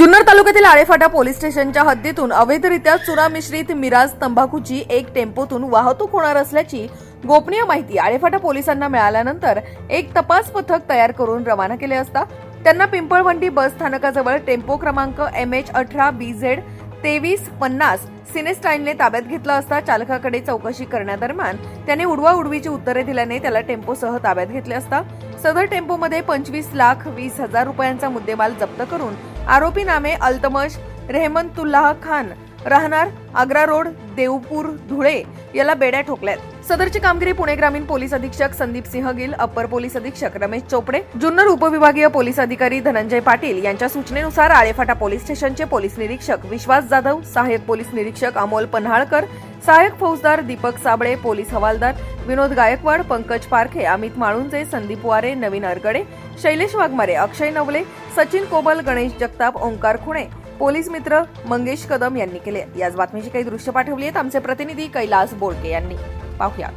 जुन्नर तालुक्यातील आळेफाटा पोलीस स्टेशनच्या हद्दीतून अवैधरित्या चुरा मिश्रित मिराज तंबाखूची एक टेम्पोतून वाहतूक होणार असल्याची गोपनीय माहिती आळेफाटा पोलिसांना मिळाल्यानंतर एक तपास पथक तयार करून रवाना केले असता त्यांना पिंपळवंडी बस स्थानकाजवळ टेम्पो क्रमांक एम एच अठरा बी झेड तेवीस पन्नास सिनेस्टाईनने ताब्यात घेतला असता चालकाकडे चौकशी करण्यादरम्यान त्याने उडवा उडवीची उत्तरे दिल्याने त्याला टेम्पोसह ताब्यात घेतले असता सदर टेम्पोमध्ये पंचवीस लाख वीस हजार रुपयांचा मुद्देमाल जप्त करून आरोपी नामे अल्तमश रेहमतुल्लाह खान राहणार आग्रा रोड देवपूर धुळे याला बेड्या ठोकल्यात. सदरची कामगिरी पुणे ग्रामीण पोलीस अधीक्षक संदीप सिंह गिल अप्पर पोलीस अधीक्षक रमेश चोपडे जुन्नर उपविभागीय पोलीस अधिकारी धनंजय पाटील यांच्या सूचनेनुसार आळेफाटा पोलीस स्टेशनचे पोलीस निरीक्षक विश्वास जाधव सहाय्यक पोलीस निरीक्षक अमोल पन्हाळकर सहाय्यक फौजदार दीपक साबळे पोलीस हवालदार विनोद गायकवाड पंकज पारखे अमित माळुंजे संदीप वारे नवीन अरगडे शैलेश वाघमारे अक्षय नवले सचिन कोबल गणेश जगताप ओंकार खुणे पोलीस मित्र मंगेश कदम यांनी केले. याच बातमीची काही दृश्य पाठवली आहेत आमचे प्रतिनिधी कैलास बोडके यांनी. पाहूया.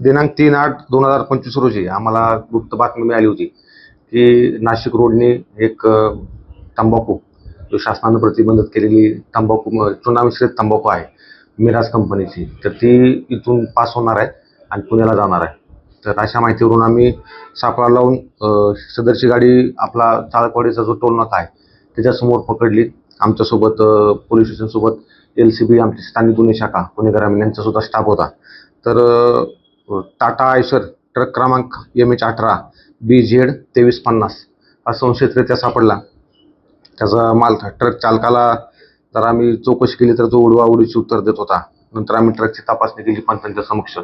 दिनांक तीन आठ दोन हजार पंचवीस रोजी आम्हाला गुप्त बातमी मिळाली होती की नाशिक रोडने एक तंबाखू जो शासनानं प्रतिबंधित केलेली तंबाखू म- चुना मिश्रित तंबाखू आहे मिराज कंपनीची तर ती इथून पास होणार आहे आणि पुण्याला जाणार आहे. तर अशा माहितीवरून आम्ही सापळा लावून सदरची गाडी आपला चाळकवाडीचा जो टोलनाथ आहे त्याच्यासमोर पकडली. आमच्यासोबत पोलीस स्टेशनसोबत एल सी बी आमची स्थानिक गुन्हे शाखा पुणे ग्रामीण यांचा सुद्धा स्टाफ होता. तर टाटा आयशर ट्रक क्रमांक एम एच अठरा बी झेड तेवीस पन्नास हा संशयितरित्या सापडला. त्याचा माल ट्रक चालकाला जर आम्ही चौकशी केली तर तो उडवा उडीची उत्तर देत होता. नंतर आम्ही ट्रकची तपासणी केली पंचांच्या समक्ष.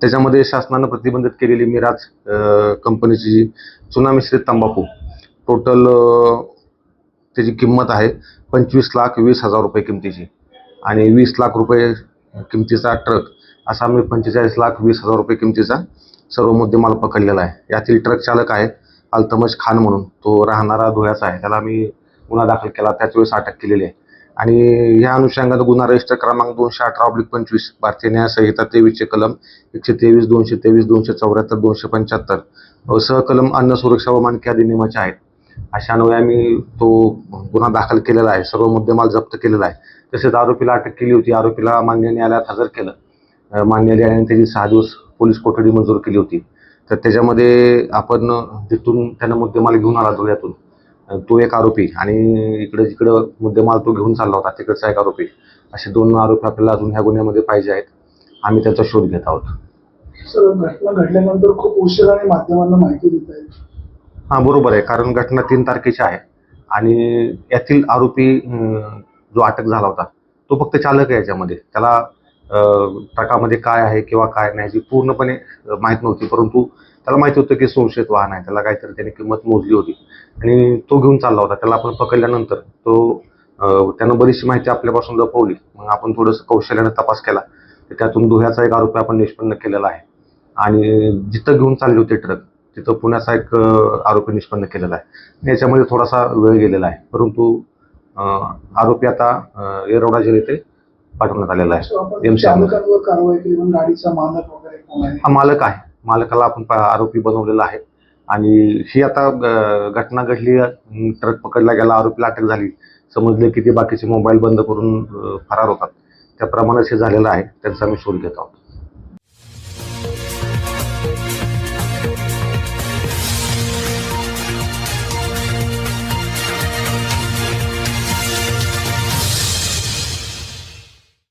त्याच्यामध्ये शासनानं प्रतिबंधित केलेली मिराज कंपनीची जी चुना मिश्रित तंबाखू टोटल त्याची किंमत आहे पंचवीस लाख वीस हजार रुपये किमतीची. आणि वीस लाख रुपये किमतीचा ट्रक असा आम्ही पंचेचाळीस लाख वीस हजार रुपये किमतीचा सर्व मुद्देमाल पकडलेला आहे. यातील ट्रक चालक आहे अल्तमश खान म्हणून. तो राहणारा धुळ्याचा आहे. त्याला आम्ही गुन्हा दाखल केला. त्याच वेळेस अटक केलेली आहे. आणि या अनुषंगात गुन्हा रजिस्टर क्रमांक दोनशे अठरा ऑब्लिक पंचवीस भारतीय न्याय संहिता तेवीसचे कलम एकशे तेवीस दोनशे तेवीस दोनशे चौऱ्याहत्तर दोनशे पंच्याहत्तर. सहकलम अन्न सुरक्षा व मानकी अधिनियमाचे आहेत. अशा अन्वये आम्ही तो गुन्हा दाखल केलेला आहे. सर्व मुद्देमाल जप्त केलेला आहे. तसेच आरोपीला अटक केली होती. आरोपीला मान्य न्यायालयात हजर केलं. मान्य न्यायालयाने त्याची सहा दिवस पोलीस कोठडी मंजूर केली होती. तर त्याच्यामध्ये आपण तिथून त्यांना मुद्देमाल घेऊन आला धुळ्यातून तो एक आरोपी. आणि इकडे जिकडं मुद्देमाल तो घेऊन चालला होता. तिकडचा एक आरोपी. असे दोन आरोपी आपल्याला अजून ह्या गुन्ह्यामध्ये पाहिजे आहेत. आम्ही त्याचा शोध घेत आहोत. सर घटना घडल्यानंतर खूप उशिराने माध्यमांना माहिती देत आहे हां बरोबर आहे. कारण घटना तीन तारखेची आहे. आणि यातील आरोपी जो अटक झाला होता तो फक्त चालक आहे याच्यामध्ये. त्याला ट्रकामध्ये काय आहे किंवा काय नाही पूर्णपणे माहीत नव्हती. परंतु त्याला माहिती होतं की संशयित वाहन आहे. त्याला काहीतरी त्याने किंमत मोजली होती. आणि तो घेऊन चालला होता. त्याला आपण पकडल्यानंतर तो त्यानं बरीचशी माहिती आपल्यापासून लपवली. मग आपण थोडंसं कौशल्याने तपास केला. तर त्यातून दुह्याचा एक आरोपी आपण निष्पन्न केलेला आहे. आणि जिथं घेऊन चालले होते ट्रक तिथं पुण्याचा एक आरोपी निष्पन्न केलेला आहे. याच्यामध्ये थोडासा वेळ गेलेला आहे. परंतु आरोपी आता येरवडा जेल येथे पाठवण्यात आलेला आहे? हा मालक आहे. मालकाला आपण आरोपी बनवलेला आहे. आणि ही आता घटना घडली ट्रक पकडला गेला आरोपीला अटक झाली. समजले की ते बाकीचे मोबाईल बंद करून फरार होतात. त्याप्रमाणेच हे झालेलं आहे. त्यांचा आम्ही शोध घेत आहोत.